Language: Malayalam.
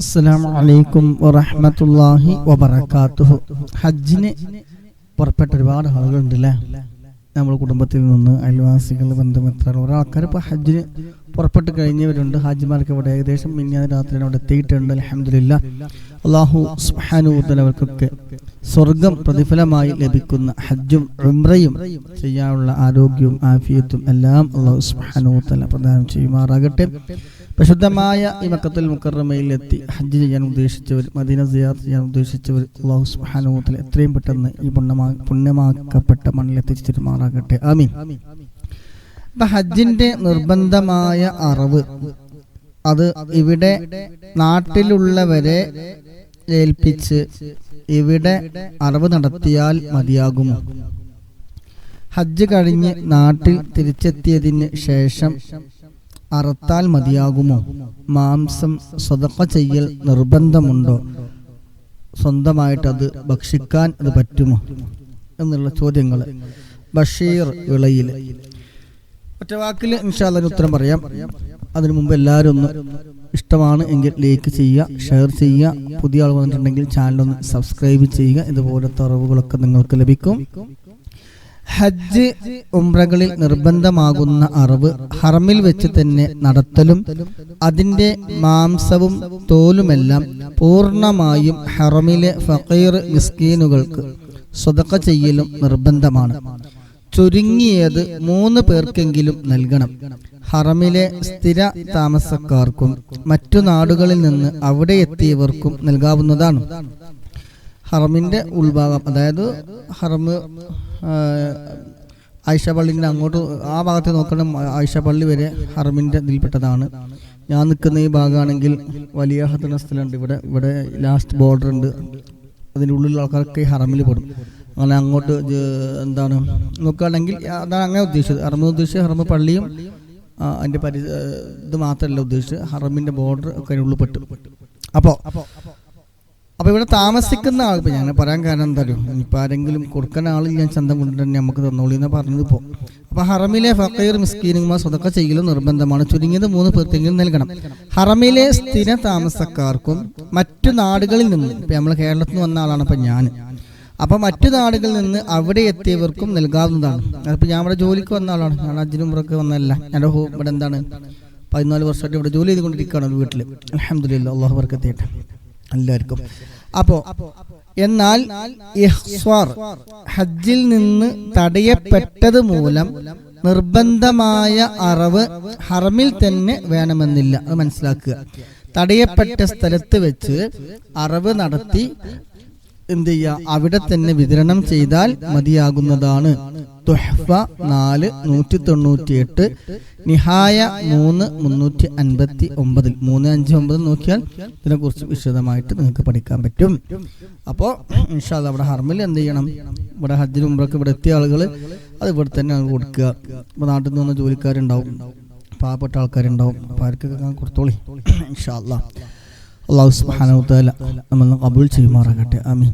അസ്സലാമു അലൈക്കും വറഹ്മത്തുള്ളാഹി വബറകാതുഹു ഹജ്ജിന് പുറപ്പെട്ട ഒരുപാട് ആളുകളുണ്ട് അല്ലേ നമ്മുടെ കുടുംബത്തിൽ നിന്ന് അയൽവാസികൾ ബന്ധുമിത്രങ്ങൾ ഓരോ ആൾക്കാർ ഇപ്പോൾ ഹജ്ജിന് പുറപ്പെട്ട് കഴിഞ്ഞവരുണ്ട്. ഹാജിമാർക്ക് ഇവിടെ ഏകദേശം മിന്നാതെ രാത്രി അവിടെ എത്തിയിട്ടുണ്ട്. അലഹമില്ല അള്ളാഹു സുഹാനുദ്ദൽ അവർക്കൊക്കെ സ്വർഗം പ്രതിഫലമായി ലഭിക്കുന്ന ഹജ്ജും ഉംറയും ചെയ്യാനുള്ള ആരോഗ്യവും ആഫിയത്തും എല്ലാം അള്ളാഹു സുഹാനുദ്ദല പ്രദാനം ചെയ്യുമാറാകട്ടെ. പ്രശുദ്ധമായ ഈ മക്കത്തുൽ മുക്കറമയിൽ എത്തി ഹജ്ജ് ചെയ്യാൻ ഉദ്ദേശിച്ചവർ മദീന സിയാത്ത് ചെയ്യാൻ ഉദ്ദേശിച്ചവർ അള്ളാഹു സുബ്ഹാനഹു എത്രയും പെട്ടെന്ന് ഈ പുണ്യമാ പുണ്യമാക്കപ്പെട്ട മണ്ണിൽ എത്തിച്ചിരുമാറാകട്ടെ. ആമീൻ. അപ്പൊ ഹജ്ജിന്റെ നിർബന്ധമായ അറിവ് അത് ഇവിടെ നാട്ടിലുള്ളവരെ ഏൽപ്പിച്ച് ഇവിടെ അറിവ് നടത്തിയാൽ മതിയാകുമോ ഹജ്ജ് കഴിഞ്ഞ് നാട്ടിൽ തിരിച്ചെത്തിയതിന് ശേഷം അറുത്താൽ മതിയാകുമോ? മാംസം സ്വതക്ക ചെയ്യൽ നിർബന്ധമുണ്ടോ? സ്വന്തമായിട്ട് അത് ഭക്ഷിക്കാൻ അത് പറ്റുമോ? എന്നുള്ള ചോദ്യങ്ങൾ ബഷീർ വിളയിൽ. ഒറ്റവാക്കിൽ ഇൻഷാല്ലതിന് ഉത്തരം പറയാം. അതിനു മുമ്പ് എല്ലാവരും ഒന്ന് ഇഷ്ടമാണ് എങ്കിൽ ലൈക്ക് ചെയ്യുക ഷെയർ ചെയ്യുക. പുതിയ ആൾ വന്നിട്ടുണ്ടെങ്കിൽ ചാനൽ ഒന്ന് സബ്സ്ക്രൈബ് ചെയ്യുക. ഇതുപോലത്തെ അറിവുകളൊക്കെ നിങ്ങൾക്ക് ലഭിക്കും. ഹജ്ജ് ഉംറകളിൽ നിർബന്ധമാകുന്ന അറിവ് ഹറമിൽ വെച്ച് തന്നെ നടത്തലും അതിന്റെ മാംസവും തോലുമെല്ലാം പൂർണമായും ഹറമിലെ ഫക്കീർ മിസ്കീനുകൾക്ക് സ്വതക്ക ചെയ്യലും നിർബന്ധമാണ്. ചുരുങ്ങിയത് മൂന്ന് പേർക്കെങ്കിലും നൽകണം. ഹറമിലെ സ്ഥിര താമസക്കാർക്കും മറ്റു നാടുകളിൽ നിന്ന് അവിടെ എത്തിയവർക്കും നൽകാവുന്നതാണ്. ഹറമിന്റെ ഉൾഭാഗം അതായത് ഹറമ് ആയിഷ പള്ളിന്റെ അങ്ങോട്ട് ആ ഭാഗത്ത് നോക്കണം. ആയിഷ പള്ളി വരെ ഹറമിന്റെ ഇതിൽപ്പെട്ടതാണ്. ഞാൻ നിൽക്കുന്ന ഈ ഭാഗമാണെങ്കിൽ വലിയ ഹത്തന സ്ഥലമുണ്ട്. ഇവിടെ ഇവിടെ ലാസ്റ്റ് ബോർഡർ ഉണ്ട്. അതിന്റെ ഉള്ളിലുള്ള ആൾക്കാരൊക്കെ ഈ ഹറമിൽ പെടും. അങ്ങനെ അങ്ങോട്ട് എന്താണ് നോക്കുകയാണെങ്കിൽ അതാണ് അങ്ങനെ ഉദ്ദേശിച്ചത്. ഹറമ ഉദ്ദേശിച്ചത് ഹറമ പള്ളിയും അതിന്റെ പരി ഇത് മാത്രമല്ല ഉദ്ദേശിച്ചത്. ഹറമിന്റെ ബോർഡർ ഒക്കെ അതിനുള്ളിൽ പെട്ടു. അപ്പോൾ അപ്പൊ ഇവിടെ താമസിക്കുന്ന ആൾ ഇപ്പൊ ഞാൻ പറയാൻ കാരണം എന്തായാലും ഇനിയിപ്പോ ആരെങ്കിലും കൊടുക്കുന്ന ആളിൽ ഞാൻ ചന്തം കൊണ്ടുതന്നെ നമുക്ക് തന്നോളി എന്ന് പറഞ്ഞത് ഇപ്പോൾ അപ്പൊ ഹറമിലെ ഫക്കീർ മിസ്കീനുമാർ സ്വതക്ക ചെയ്യലും നിർബന്ധമാണ്. ചുരുങ്ങിയത് മൂന്ന് പേർക്കെങ്കിലും നൽകണം. ഹറമിലെ സ്ഥിര താമസക്കാർക്കും മറ്റു നാടുകളിൽ നിന്ന് ഇപ്പൊ നമ്മൾ കേരളത്തിൽ നിന്ന് വന്ന ആളാണ് ഇപ്പൊ ഞാൻ അപ്പൊ മറ്റു നാടുകളിൽ നിന്ന് അവിടെ എത്തിയവർക്കും നൽകാവുന്നതാണ്. അതിപ്പോ ഞാൻ ഇവിടെ ജോലിക്ക് വന്ന ആളാണ്. ഞാൻ അജിനും പുറത്ത് വന്നതല്ല. എന്റെ ഇവിടെ എന്താണ് പതിനാല് വർഷമായിട്ട് ഇവിടെ ജോലി ചെയ്തുകൊണ്ടിരിക്കുകയാണ് വീട്ടിൽ അലഹമില്ല അള്ളാഹു വർക്കത്തേട്ടെ എല്ലാവർക്കും. അപ്പോ എന്നാൽ ഹജ്ജിൽ നിന്ന് തടയപ്പെട്ടത് മൂലം നിർബന്ധമായ അറിവ് ഹറമിൽ തന്നെ വേണമെന്നില്ല. അത് മനസ്സിലാക്കുക. തടയപ്പെട്ട സ്ഥലത്ത് വെച്ച് അറിവ് നടത്തി എന്ത് ചെയ്യുക അവിടെ തന്നെ വിതരണം ചെയ്താൽ മതിയാകുന്നതാണ്. തുഹ്ഫ നാല് നൂറ്റി തൊണ്ണൂറ്റി എട്ട് നിഹായ മൂന്ന് മുന്നൂറ്റി അൻപത്തി ഒമ്പതിൽ മൂന്ന് അഞ്ച് ഒമ്പത് നോക്കിയാൽ ഇതിനെക്കുറിച്ച് വിശദമായിട്ട് നിങ്ങൾക്ക് പഠിക്കാൻ പറ്റും. അപ്പോൾ ഇൻഷാല്ല അവിടെ ഹർമിൽ എന്ത് ചെയ്യണം? ഇവിടെ ഹജ്ജിന് മുമ്പൊക്കെ ഇവിടെ എത്തിയ ആളുകൾ അത് ഇവിടെ തന്നെ കൊടുക്കുക. ഇപ്പോൾ നാട്ടിൽ നിന്ന് ജോലിക്കാരുണ്ടാവും. പാവപ്പെട്ട ആൾക്കാരുണ്ടാവും. അപ്പോൾ അവർക്കൊക്കെ കൊടുത്തോളി. ഇൻഷാല്ല അള്ളാഹു വ നമ്മൾ കബൂൾ ചെയ്യുമാറാകട്ടെ ആമീൻ.